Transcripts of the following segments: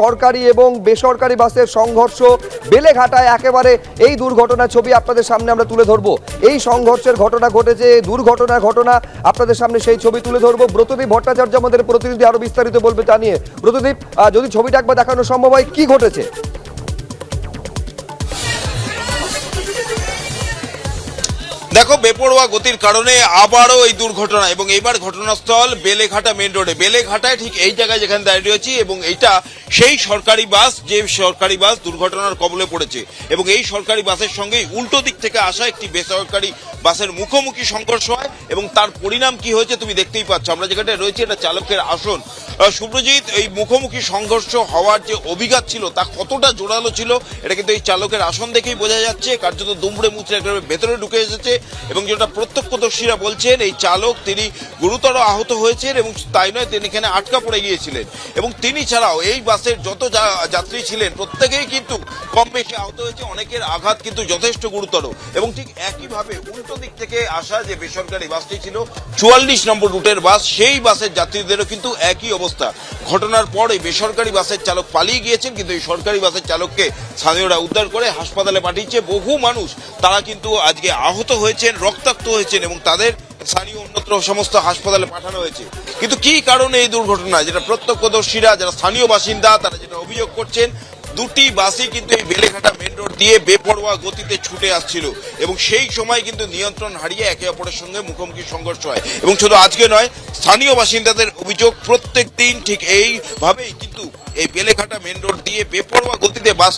সরকারি এবং বেসরকারি বাসের সংঘর্ষ বেলেঘাটায় একেবারে এই দুর্ঘটনার ছবি আপনাদের সামনে আমরা তুলে ধরবো। এই সংঘর্ষের ঘটনা ঘটেছে, দুর্ঘটনার ঘটনা আপনাদের সামনে সেই ছবি তুলে ধরবো। ব্রতদীপ ভট্টাচার্য আমাদের প্রতিনিধি আরও বিস্তারিত বলবে তা নিয়ে। ব্রতদীপ যদি ছবিটা একবার দেখানো সম্ভব হয়, কী ঘটেছে? দেখো, বেপরোয়া গতির কারণে আবারও এই দুর্ঘটনা এবং এইবার ঘটনাস্থল বেলেঘাটা মেন রোডে বেলেঘাটায় ঠিক এই জায়গায় যেখানে দাঁড়িয়ে রয়েছি এবং এইটা সেই সরকারি বাস, যে সরকারি বাস দুর্ঘটনার কবলে পড়েছে। এবং এই সরকারি বাসের সঙ্গে উল্টো দিক থেকে আসা একটি বেসরকারি বাসের মুখোমুখি সংঘর্ষ হয় এবং তার পরিণাম কি হয়েছে তুমি দেখতেই পাচ্ছ। আমরা যেখানে রয়েছি, এটা চালকের আসন। আহ, সুব্রজিৎ এই মুখোমুখি সংঘর্ষ হওয়ার যে অভিঘাত ছিল তা কতটা জোরালো ছিল এটা কিন্তু এই চালকের আসন দেখেই বোঝা যাচ্ছে। কার্যত দুমড়ে মুচড়ে একেবারে ভেতরে ঢুকে এসেছে এবং যেটা প্রত্যক্ষদর্শীরা বলছেন এই চালক তিনি গুরুতর আহত হয়েছেন এবং তাই নয় তিনি এখানে আটকা পড়ে গিয়েছিলেন। এবং তিনি ছাড়াও এই বাসের যত যাত্রী ছিলেন প্রত্যেকেই কিন্তু কম বেশি আহত হয়েছে অনেকের আঘাত কিন্তু যথেষ্ট গুরুতর। এবং ঠিক একইভাবে উল্টো দিক থেকে আসা যে বেসরকারি বাসটি ছিল চুয়াল্লিশ নম্বর রুটের বাস সেই বাসের যাত্রীদেরও কিন্তু একই অবস্থা ঘটনার পরে বেসরকারি বাসের চালক পালিয়ে গিয়েছেন, কিন্তু এই সরকারি বাসের চালককে স্থানীয়রা উদ্ধার করে হাসপাতালে পাঠিয়েছে। বহু মানুষ, তারা কিন্তু আজকে আহত হয়েছেন, রক্তাক্ত হয়েছেন এবং তাদের স্থানীয় অন্যত্র সমস্ত হাসপাতালে পাঠানো হয়েছে। কিন্তু কি কারণে এই দুর্ঘটনা? যেটা প্রত্যক্ষদর্শীরা, যারা স্থানীয় বাসিন্দা, তারা যেটা অভিযোগ করছেন দুটি বাসই কিন্তু এই বেলেঘাটা মেন রোড দিয়ে বেপরোয়া গতিতে ছুটে আসছিল এবং সেই সময় কিন্তু নিয়ন্ত্রণ হারিয়ে একে অপরের সঙ্গে মুখোমুখি সংঘর্ষ হয়। এবং শুধু আজকে নয়, স্থানীয় বাসিন্দাদের অভিযোগ প্রত্যেক দিন ঠিক এইভাবেই কিন্তু এই বেলেঘাটা মেন রোড দিয়ে বেপরোয়া গতিতে বাস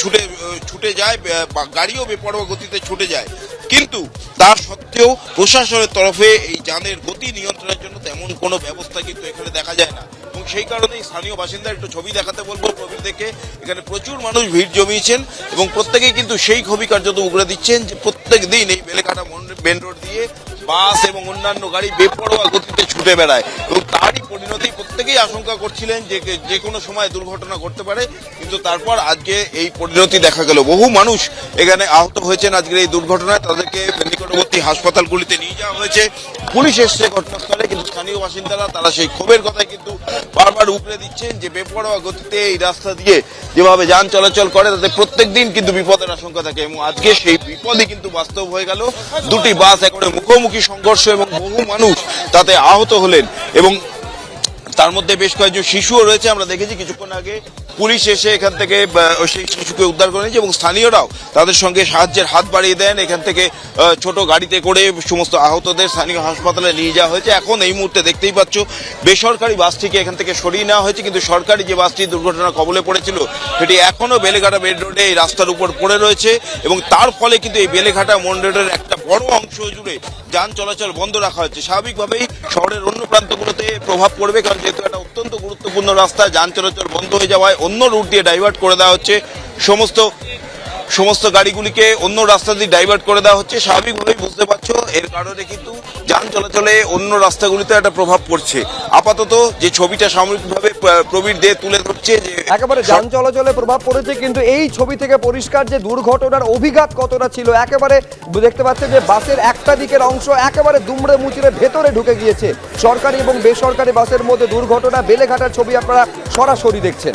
ছুটে ছুটে যায় বা গাড়িও বেপরোয়া গতিতে ছুটে যায়। কিন্তু তার সত্ত্বেও প্রশাসনের তরফে এই যানের গতি নিয়ন্ত্রণের জন্য তেমন কোনো ব্যবস্থা কিন্তু এখানে দেখা যায় না। সেই কারণেই স্থানীয় বাসিন্দা একটু ছবি দেখাতে বলব প্রবীর দেখে। এখানে প্রচুর মানুষ ভিড় জমিয়েছেন এবং প্রত্যেকেই কিন্তু সেই ছবি কার্যত উগড়ে দিচ্ছেন যে প্রত্যেক দিন এই বেলেঘাটা মেন রোড দিয়ে বাস এবং অন্যান্য গাড়ি বেপরোয়া গতিতে ছুটে বেড়ায় এবং তারই পরিণতি প্রত্যেকেই আশঙ্কা করছিলেন যে যে কোনো সময় দুর্ঘটনা ঘটতে পারে। কিন্তু তারপর আজকে এই পরিণতি দেখা গেল। বহু মানুষ এখানে আহত হয়েছেন আজকের এই দুর্ঘটনায়। তাদেরকে নিকটবর্তী হাসপাতালগুলিতে নিয়ে যাওয়া হয়েছে। পুলিশ এসছে ঘটনাস্থলে, কিন্তু স্থানীয় বাসিন্দারা তারা সেই ক্ষোভের কথাই কিন্তু বারবার উপরে দিচ্ছেন যে বেপরোয়া গতিতে এই রাস্তা দিয়ে যেভাবে যান চলাচল করে, তাতে প্রত্যেক দিন কিন্তু বিপদের আশঙ্কা থাকে এবং আজকে সেই বিপদই কিন্তু বাস্তব হয়ে গেল। দুটি বাস একবারে মুখোমুখি সংঘর্ষ এবং বহু মানুষ তাতে আহত হলেন এবং তার মধ্যে বেশ কয়েকজন শিশুও রয়েছে, আমরা দেখেছি কিছুক্ষণ আগে পুলিশ এসে এখান থেকে সেই শিশুকে উদ্ধার করে নিয়েছে এবং স্থানীয়রাও তাদের সঙ্গে সাহায্যের হাত বাড়িয়ে দেন। এখান থেকে ছোট গাড়িতে করে সমস্ত আহতদের স্থানীয় হাসপাতালে নিয়ে যাওয়া হয়েছে। এখন এই মুহূর্তে দেখতেই পাচ্ছ, বেসরকারি বাসটিকে এখান থেকে সরিয়ে নেওয়া হয়েছে, কিন্তু সরকারি যে বাসটি দুর্ঘটনার কবলে পড়েছিল, সেটি এখনও বেলেঘাটা মেন রোডে এই রাস্তার উপর পড়ে রয়েছে এবং তার ফলে কিন্তু এই বেলেঘাটা মন রোডের একটা বড় অংশ জুড়ে যান চলাচল বন্ধ রাখা হয়েছে। স্বাভাবিকভাবেই শহরের অন্য প্রান্তগুলোতে প্রভাব পড়বে, কারণ যেহেতু একটা গুরুত্বপূর্ণ রাস্তা যান চলাচল বন্ধ হয়ে যাওয়ায় অন্য রুট দিয়ে ডাইভার্ট করে দেওয়া হচ্ছে। সমস্ত সমস্ত গাড়িগুলিকে অন্য রাস্তা দিয়ে ডাইভার্ট করে দেওয়া হচ্ছে। স্বাভাবিকভাবেই বুঝতে পারছ, এর কারণে কিন্তু যান চলাচলে অন্য রাস্তাগুলিতে একটা প্রভাব পড়ছে। আপাতত যে ছবিটা সাময়িকভাবে প্রবীর দে তুলে ধরছে যে একেবারে যান চলাচলে প্রভাব পড়েছে, কিন্তু এই ছবি থেকে পরিষ্কার যে দুর্ঘটনার অভিঘাত কতটা ছিল, একেবারে দেখতে পাচ্ছেন যে বাসের একটা দিকের অংশ একেবারে দুমড়ে মুচড়ে ভেতরে ঢুকে গিয়েছে। সরকারি এবং বেসরকারি বাসের মধ্যে দুর্ঘটনা, বেলেঘাটার ছবি আপনারা সরাসরি দেখছেন।